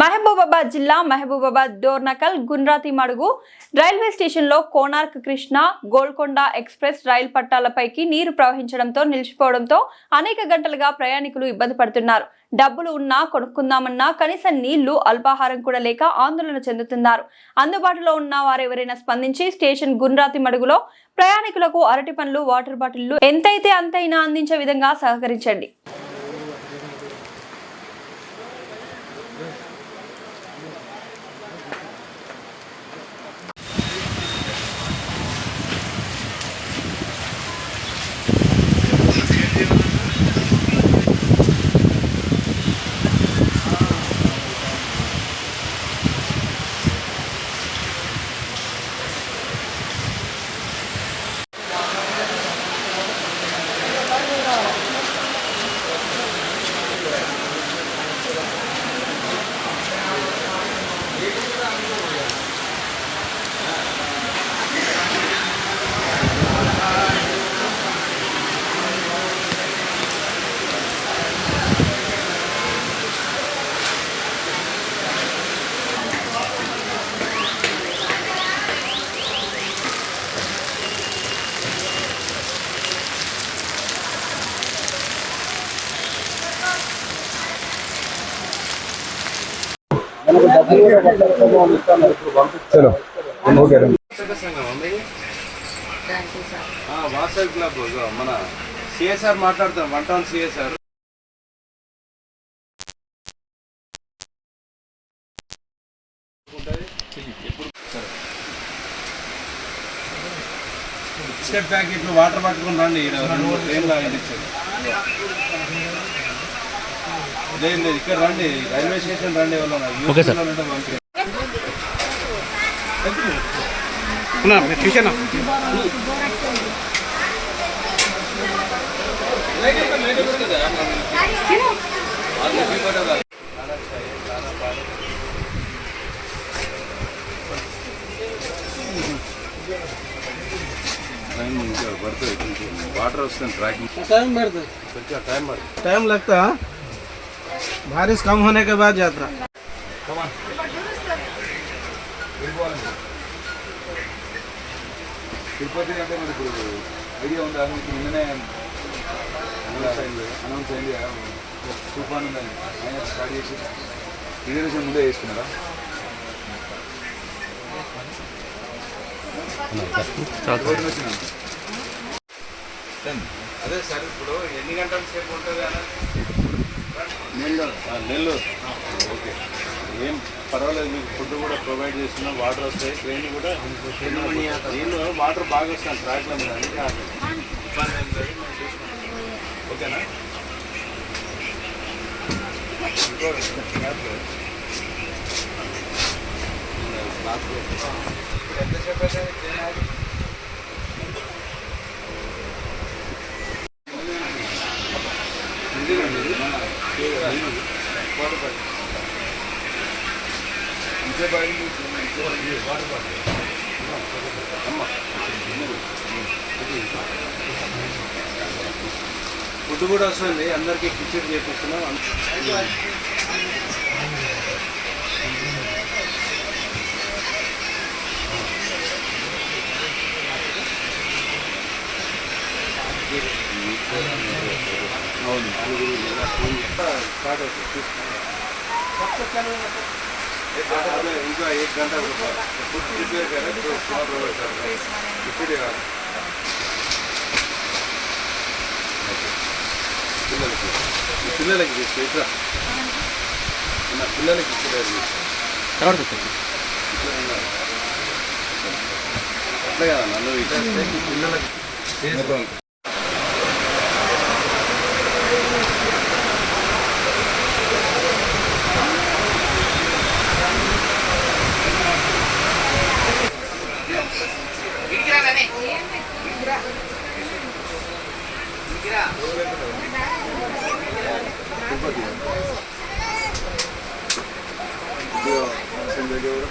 మహబూబాబాద్ జిల్లా మహబూబాబాద్ డోర్నకల్ గుండ్రాతి మడుగు రైల్వే స్టేషన్లో కోనార్క్ కృష్ణ గోల్కొండ ఎక్స్ప్రెస్ రైలు పట్టాలపైకి నీరు ప్రవహించడంతో నిలిచిపోవడంతో అనేక గంటలుగా ప్రయాణికులు ఇబ్బంది పడుతున్నారు. డబ్బులు ఉన్నా కొనుక్కుందామన్నా కనీసం నీళ్ళు అల్పాహారం కూడా లేక ఆందోళన చెందుతున్నారు. అందుబాటులో ఉన్న వారెవరైనా స్పందించి స్టేషన్ గుండ్రాతి మడుగులో ప్రయాణికులకు అరటి పండ్లు వాటర్ బాటిళ్ళు ఎంతైతే అంతైనా అందించే విధంగా సహకరించండి. చలో. ఓకే. వాట్సాప్ క్లబ్ మన సిఎస్ఆర్ మాట్లాడుతాం వన్ టౌన్ సిఎస్ఆర్ బిస్కెట్ ప్యాకెట్లు వాటర్ పట్టుకుని రండి రెండు మూడు ట్రైన్లు ఇచ్చారు. లేదు లేదు ఇక్కడ రండి రైల్వే స్టేషన్ రండి ఎవరు ఓకే టైం పడుతుంది. వాటర్ వస్తుంది ట్రాకింగ్. టైం పడుతుంది. టైం పడుతుంది. టైం లేకపోతే बारिश कम होने के बाद यात्रा తిరుపతి అంటే మరి ఇప్పుడు ఐడియా ఉందా మీకు నిన్ననే అనౌన్స్ అయింది కదా, తుఫాన్ ఉందని ఆయన స్టార్ట్ చేసి రిజర్వేషన్ ముందే వేసుకున్నారా రోజున వచ్చినాను. అదే సార్ ఇప్పుడు ఎన్ని గంటల సేపు ఉంటుంది అన్న నెల్లూరు. నెల్లూరు. ఓకే. ఏం పర్వాలేదు మీకు ఫుడ్ కూడా ప్రొవైడ్ చేస్తున్నాం వాటర్ వస్తాయి ట్రైన్ కూడా నీళ్ళు వాటర్ బాగా వస్తాను ట్రాక్లో మీద అందుకే. ఓకేనా? ఎంతసేపు అయితే ఫుడ్ కూడా వస్తుంది అందరికీ కిచెన్ చేపిస్తున్నాం. అవును. స్టార్ట్ అవుతుంది చూస్తున్నాం అదే ఇంకా एक घंटा रुको खुद प्रिपेयर करें तो उसके बाद प्रोवाइड कर रहे हैं इसीलिए आप పిల్లలకి ఈ పిల్లలకి తీసుకో ఇట్లా నా పిల్లలకి ఇచ్చలేదు ఎవరు చెప్పండి ఇట్లా ఉన్నారు అట్లా కదా నన్ను ఇట్లా ఈ పిల్లలకి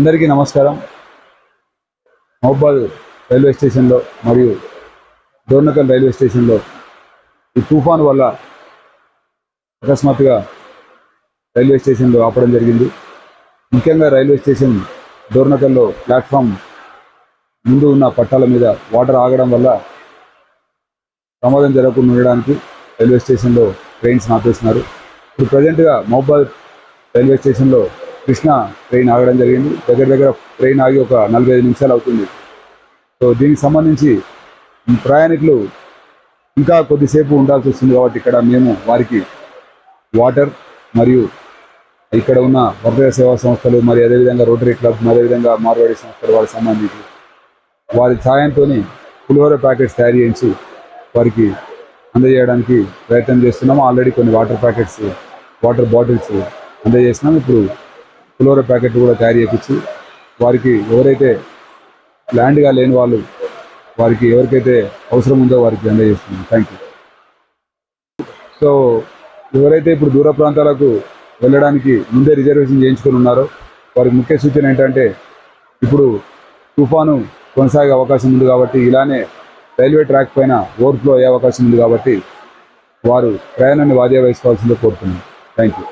అందరికీ నమస్కారం. మహబాద్ రైల్వే స్టేషన్లో మరియు డోర్నకల్ రైల్వే స్టేషన్లో ఈ తుఫాన్ వల్ల అకస్మాత్తుగా రైల్వే స్టేషన్లో ఆపడం జరిగింది. ముఖ్యంగా రైల్వే స్టేషన్ డోర్నకల్లో ప్లాట్ఫామ్ ముందు ఉన్న పట్టాల మీద వాటర్ ఆగడం వల్ల ప్రమాదం జరగకుండా ఉండడానికి రైల్వే స్టేషన్లో ట్రైన్స్ ఆపేస్తున్నారు. ఇప్పుడు ప్రజెంట్గా మహబాద్ రైల్వే స్టేషన్లో కృష్ణ ట్రైన్ ఆగడం జరిగింది. దగ్గర దగ్గర ట్రైన్ ఆగి ఒక నలభై ఐదు నిమిషాలు అవుతుంది. సో దీనికి సంబంధించి ప్రయాణికులు ఇంకా కొద్దిసేపు ఉండాల్సి వస్తుంది కాబట్టి ఇక్కడ మేము వారికి వాటర్ మరియు ఇక్కడ ఉన్న వర్తక సేవా సంస్థలు మరి అదేవిధంగా రోటరీ క్లబ్ మరి అదేవిధంగా మార్వాడి సంస్థలు వారికి సంబంధించి వారి సాయంతో పులిహోర ప్యాకెట్స్ తయారు చేయించి వారికి అందజేయడానికి ప్రయత్నం చేస్తున్నాము. ఆల్రెడీ కొన్ని వాటర్ ప్యాకెట్స్ వాటర్ బాటిల్స్ అందజేస్తున్నాము ఇప్పుడు పులిహోర ప్యాకెట్ కూడా తయారు చేయించి వారికి ఎవరైతే ల్యాండ్గా లేని వాళ్ళు వారికి ఎవరికైతే అవసరం ఉందో వారికి అందజేస్తున్నాం. థ్యాంక్ యూ సో ఎవరైతే ఇప్పుడు దూర ప్రాంతాలకు వెళ్ళడానికి ముందే రిజర్వేషన్ చేయించుకొని ఉన్నారో వారికి ముఖ్య సూచన ఏంటంటే ఇప్పుడు తుఫాను కొనసాగే అవకాశం ఉంది కాబట్టి ఇలానే రైల్వే ట్రాక్ పైన ఓవర్ఫ్లో అయ్యే అవకాశం ఉంది కాబట్టి వారు ప్రయాణాన్ని వాయిదా వేసుకోవాల్సిందే కోరుతున్నాను థ్యాంక్ యూ